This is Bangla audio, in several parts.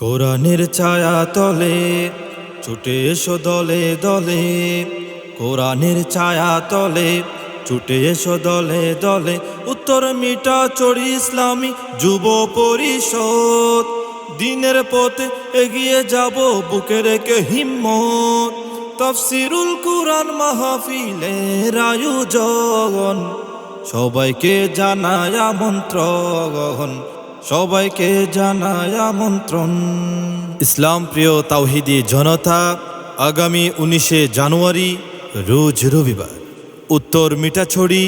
কোরআনের ছায়া তলে, ছুটে এসো দলে দলে। কোরআনের ছায়া তলে, ছুটে এসো দলে দলে। উত্তর মিটা চড়ি ইসলামী যুব পরিষদ। দিনের পথে এগিয়ে যাব বুকে রেখে হিম্মত। তফসিরুল কুরআন মাহফিলের আয়োজন। সবাইকে জানায় আমন্ত্রণ। সবাইকে জানায় আমন্ত্রণ। ইসলাম প্রিয় তাওহিদি জনতা, আগামী উনিশে জানুয়ারি, রোজ রবিবার, উত্তর মিটাছড়ি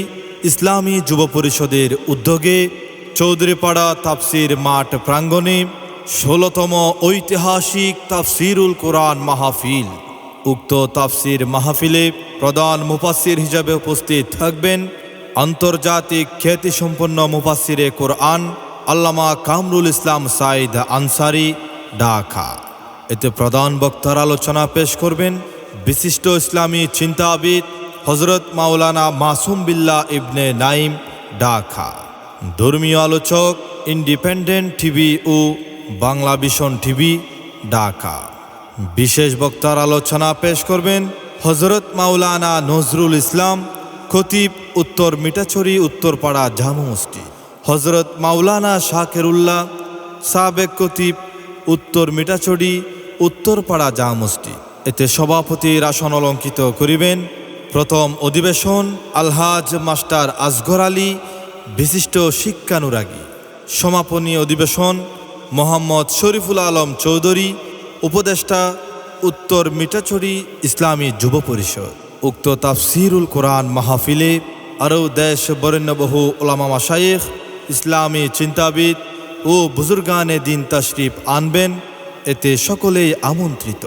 ইসলামী যুব পরিষদের উদ্যোগে চৌধুরীপাড়া তাফসির মাঠ প্রাঙ্গণে ষোলতম ঐতিহাসিক তাফসিরুল কোরআন মাহফিল। উক্ত তাফসির মাহফিলে প্রধান মুফাসির হিসাবে উপস্থিত থাকবেন আন্তর্জাতিক খ্যাতিসম্পন্ন মুফাসিরে কোরআন আল্লামা কামরুল ইসলাম সাইদ আনসারি, ঢাকা। এতে প্রধান বক্তার আলোচনা পেশ করবেন বিশিষ্ট ইসলামী চিন্তাবিদ হজরত মাওলানা মাসুম বিল্লাহ ইবনে নাইম ঢাকা। ধর্মীয় আলোচক ইন্ডিপেন্ডেন্ট টিভি ও বাংলা ভিশন টিভি, ঢাকা। বিশেষ বক্তার আলোচনা পেশ করবেন হজরত মাওলানা নজরুল ইসলাম খতিব উত্তর মিটাছড়ি উত্তরপাড়া জামু মসজিদ। হজরত মাওলানা শাকেরুল্লাহ সাবেক কতিব উত্তর মিঠাছড়ি উত্তরপাড়া জামু মসজিদ। এতে সভাপতির আসন অলঙ্কিত করিবেন প্রথম অধিবেশন আলহাজ মাস্টার আসগর আলী, বিশিষ্ট শিক্ষানুরাগী। সমাপনী অধিবেশন মোহাম্মদ শরীফুল আলম চৌধুরী, উপদেষ্টা, উত্তর মিঠাছড়ি ইসলামী যুব পরিষদ। উক্ত তাফসিরুল কোরআন মাহফিলে আরও দেশ বরেণ্য বহু ওলামা মাসায়েখ ইসলামী চিন্তাবিদ ও বুজুর্গানে দিন তশরিফ আনবেন এতে সকলেই আমন্ত্রিত।